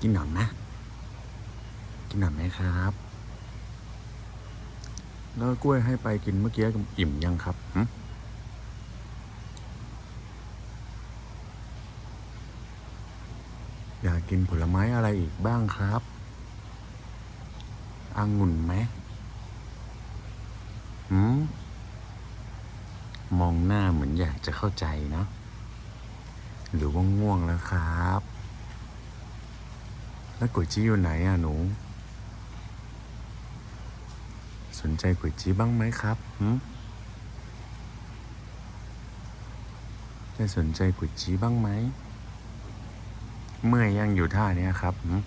กินหนอนนะ กินหนอนไหมครับ แล้วกล้วยให้ไปกินเมื่อกี้อิ่มยังครับอยากกินผลไม้อะไรอีกบ้างครับองุ่นไหมหืมมองหน้าเหมือนอยากจะเข้าใจเนาะหรือว่าง่วงแล้วครับ แล้วก๋วยจี้อยู่ไหนอะหนู สนใจก๋วยจี้บ้างไหมครับหืมได้สนใจก๋วยจี้บ้างไหม เมื่อยยังอยู่ท่าเนี้ยครับหืม